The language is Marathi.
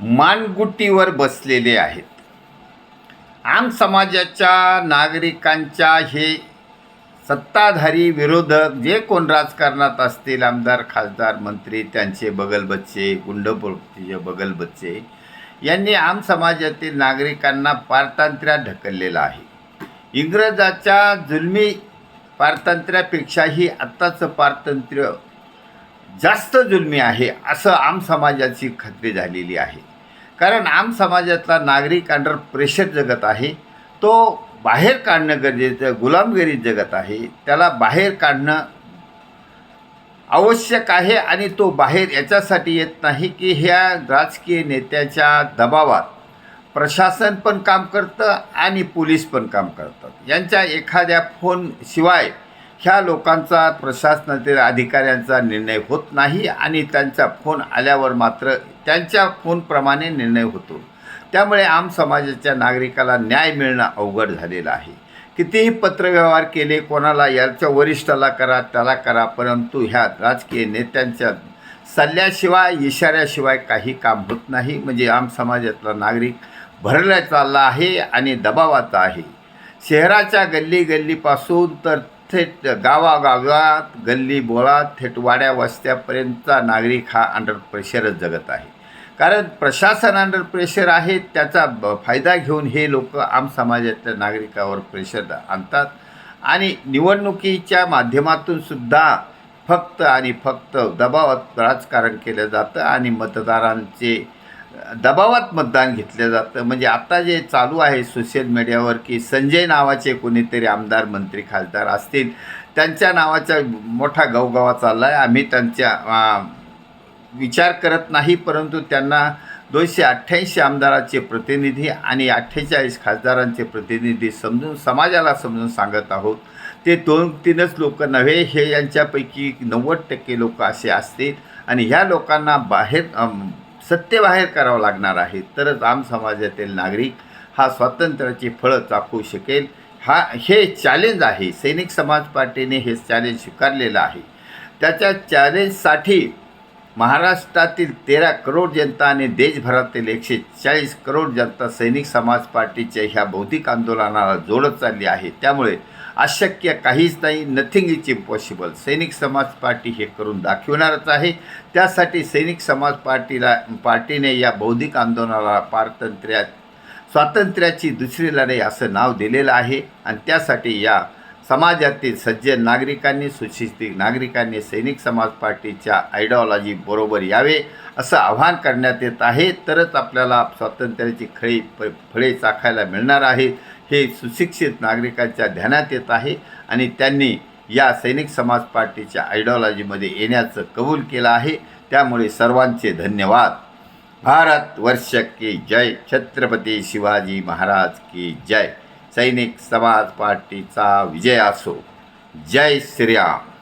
मानगुटीवर बसलेले आहेत. आम समाजाच्या नागरिकांच्या हे सत्ताधारी विरोधक जे कोण राजकारणात असतील आमदार खासदार मंत्री त्यांचे बगलबच्चे गुंडप्रवृत्तीचे बगलबच्चे यांनी आम समाजातील नागरिकांना पारतंत्र्यात ढकललेलं आहे. इंग्रजाच्या जुलमी पारतंत्र्यापेक्षाही आत्ताचं पारतंत्र्य जास्त जुलमी आहे असं आम समाजाची खात्री झालेली आहे. कारण आम समाजातला नागरिक अंडर प्रेशर जगत आहे. तो बाहेर काढणं गरजेचं गुलामगिरीत जगत आहे. त्याला बाहेर काढणं आवश्यक आहे आणि तो बाहेर याच्यासाठी येत नाही की ह्या राजकीय नेत्याच्या दबावात प्रशासन पण काम करतं आणि पोलीस पण काम करतात. यांच्या एखाद्या फोनशिवाय ह्या लोकांचा प्रशासनातील अधिकाऱ्यांचा निर्णय होत नाही आणि त्यांचा फोन आल्यावर मात्र त्यांच्या फोनप्रमाणे निर्णय होतो. त्यामुळे आम समाजाच्या नागरिकाला न्याय मिळणं अवघड झालेलं आहे. कितीही पत्रव्यवहार केले कोणाला याच्या वरिष्ठाला करा त्याला करा परंतु ह्या राजकीय नेत्यांच्या सल्ल्याशिवाय इशाऱ्याशिवाय काही काम होत नाही. म्हणजे आम समाजातला नागरिक भरला चालला आहे आणि दबावाचा आहे. शहराच्या गल्ली गल्लीपासून तर थेट गावागावात गल्ली बोळात थेट वाड्या वस्त्यापर्यंतचा नागरिक हा अंडर प्रेशरच जगत आहे. कारण प्रशासन अंडर प्रेशर आहे त्याचा ब फायदा घेऊन हे लोक आम समाजातल्या नागरिकावर प्रेशर आणतात. आणि निवडणुकीच्या माध्यमातून सुद्धा फक्त आणि फक्त दबावात राजकारण केलं जातं आणि मतदारांचे दबावात मतदान घेतलं जातं. म्हणजे आता जे चालू आहे सोशल मीडियावर की संजय नावाचे कोणीतरी आमदार मंत्री खासदार असतील त्यांच्या नावाचा मोठा गवगवा चालला आहे आम्ही त्यांच्या विचार करत नाही परंतु त्यांना दोनशे अठ्ठ्याऐंशी आमदाराचे प्रतिनिधी आणि अठ्ठेचाळीस खासदारांचे प्रतिनिधी समजून समाजाला समजून सांगत आहोत. ते दोन तीनच लोक नव्हे हे यांच्यापैकी नव्वद टक्के लोक असे असतील. आणि ह्या लोकांना बाहेर सत्तेबाहेर करावं लागणार आहे. तरच आम समाजातील नागरिक हा स्वातंत्र्याची फळं चाखू शकेल. हा हे चॅलेंज आहे. सैनिक समाज पार्टीने हे चॅलेंज स्वीकारलेलं आहे. त्याच्या चॅलेंजसाठी महाराष्ट्रातील तेरा करोड जनता आणि देशभरातील एकशे चाळीस करोड जनता सैनिक समाज पार्टीच्या ह्या बौद्धिक आंदोलनाला जोडत चालली आहे. त्यामुळे अशक्य काहीच नाही नथिंग इज इम्पॉसिबल सैनिक समाज पार्टी हे करून दाखवणारच आहे. त्यासाठी सैनिक समाज पार्टीला पार्टीने या बौद्धिक आंदोलनाला पारतंत्र्यात स्वातंत्र्याची दुसरी लढाई असं नाव दिलेलं आहे. आणि त्यासाठी या समाजातील सज्जन नागरिकांनी सुशिक्षित नागरिकांनी सैनिक समाज पार्टीच्या आयडिओलॉजी बरोबर यावे असं आव्हान करण्यात येत आहे. तरच आपल्याला स्वातंत्र्याची खळी प फळे चाखायला मिळणार आहे हे सुशिक्षित नागरिकांच्या ध्यानात येत आहे आणि त्यांनी या सैनिक समाज पार्टीच्या आयडिओलॉजीमध्ये येण्याचं कबूल केलं आहे. त्यामुळे सर्वांचे धन्यवाद. भारत वर्ष की जय. छत्रपती शिवाजी महाराज की जय. सैनिक समाज पार्टीचा विजय असो. जय श्रीराम